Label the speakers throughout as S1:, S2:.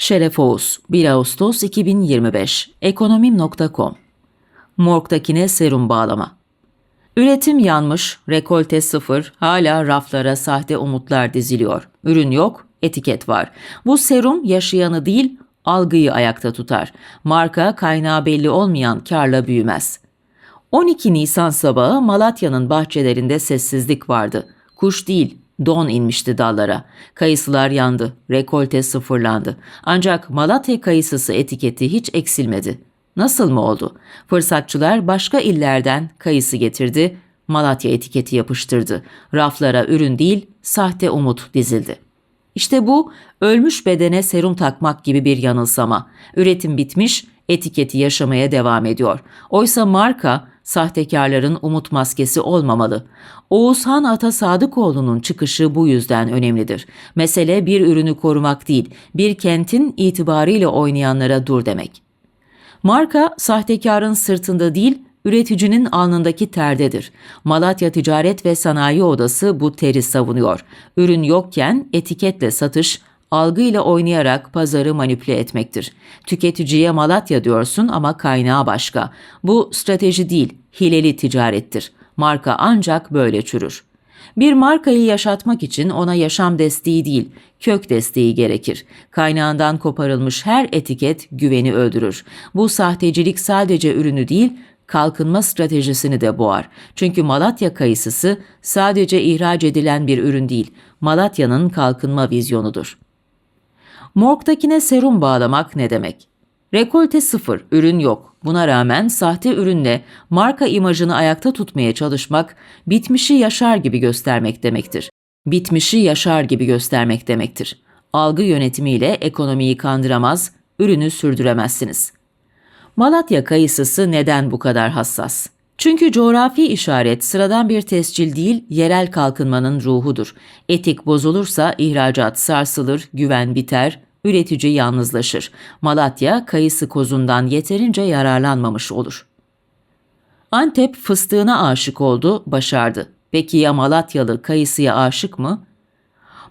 S1: Şeref Oğuz, 1 Ağustos 2025, ekonomim.com Morgdakine serum bağlama. Üretim yanmış, rekolte sıfır, hala raflara sahte umutlar diziliyor. Ürün yok, etiket var. Bu serum yaşayanı değil, algıyı ayakta tutar. Marka kaynağı belli olmayan karla büyümez. 12 Nisan sabahı Malatya'nın bahçelerinde sessizlik vardı. Kuş değil, don inmişti dallara. Kayısılar yandı, rekolte sıfırlandı. Ancak Malatya kayısısı etiketi hiç eksilmedi. Nasıl mı oldu? Fırsatçılar başka illerden kayısı getirdi, Malatya etiketi yapıştırdı. Raflara ürün değil, sahte umut dizildi. İşte bu ölmüş bedene serum takmak gibi bir yanılsama. Üretim bitmiş, etiketi yaşamaya devam ediyor. Oysa marka sahtekarların umut maskesi olmamalı. Oğuzhan Ata Sadıkoğlu'nun çıkışı bu yüzden önemlidir. Mesele bir ürünü korumak değil, bir kentin itibarıyla oynayanlara dur demek. Marka sahtekarın sırtında değil, üreticinin alnındaki terdedir. Malatya Ticaret ve Sanayi Odası bu teri savunuyor. Ürün yokken etiketle satış, algıyla oynayarak pazarı manipüle etmektir. Tüketiciye Malatya diyorsun ama kaynağı başka. Bu strateji değil, hileli ticarettir. Marka ancak böyle çürür. Bir markayı yaşatmak için ona yaşam desteği değil, kök desteği gerekir. Kaynağından koparılmış her etiket güveni öldürür. Bu sahtecilik sadece ürünü değil, kalkınma stratejisini de boğar. Çünkü Malatya kayısısı sadece ihraç edilen bir ürün değil, Malatya'nın kalkınma vizyonudur. Morgdakine serum bağlamak ne demek? Rekolte sıfır, ürün yok. Buna rağmen sahte ürünle marka imajını ayakta tutmaya çalışmak, bitmişi yaşar gibi göstermek demektir. Bitmişi yaşar gibi göstermek demektir. Algı yönetimiyle ekonomiyi kandıramaz, ürünü sürdüremezsiniz. Malatya kayısısı neden bu kadar hassas? Çünkü coğrafi işaret sıradan bir tescil değil, yerel kalkınmanın ruhudur. Etik bozulursa ihracat sarsılır, güven biter, üretici yalnızlaşır. Malatya kayısı kozundan yeterince yararlanmamış olur. Antep fıstığına aşık oldu, başardı. Peki ya Malatyalı kayısıya aşık mı?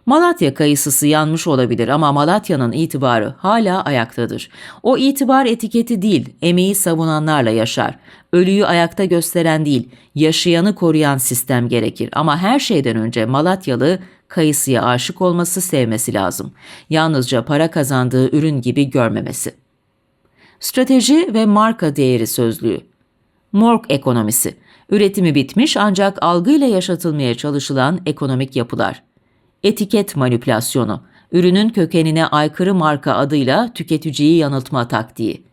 S1: Malatya kayısısı yanmış olabilir ama Malatya'nın itibarı hala ayaktadır. O itibar etiketi değil, emeği savunanlarla yaşar. Ölüyü ayakta gösteren değil, yaşayanı koruyan sistem gerekir. Ama her şeyden önce Malatyalı kayısıya aşık olması, sevmesi lazım. Yalnızca para kazandığı ürün gibi görmemesi. Strateji ve marka değeri sözlüğü. Morg ekonomisi. Üretimi bitmiş ancak algıyla yaşatılmaya çalışılan ekonomik yapılar. Etiket manipülasyonu. Ürünün kökenine aykırı marka adıyla tüketiciyi yanıltma taktiği.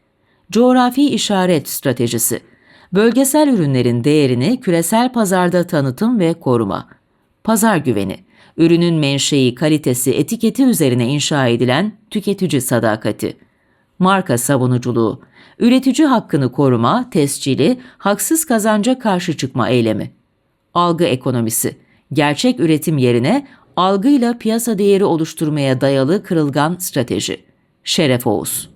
S1: Coğrafi işaret stratejisi. Bölgesel ürünlerin değerini küresel pazarda tanıtım ve koruma. Pazar güveni. Ürünün menşei, kalitesi, etiketi üzerine inşa edilen tüketici sadakati. Marka savunuculuğu. Üretici hakkını koruma, tescili, haksız kazanca karşı çıkma eylemi. Algı ekonomisi. Gerçek üretim yerine algıyla piyasa değeri oluşturmaya dayalı kırılgan strateji. Şeref Oğuz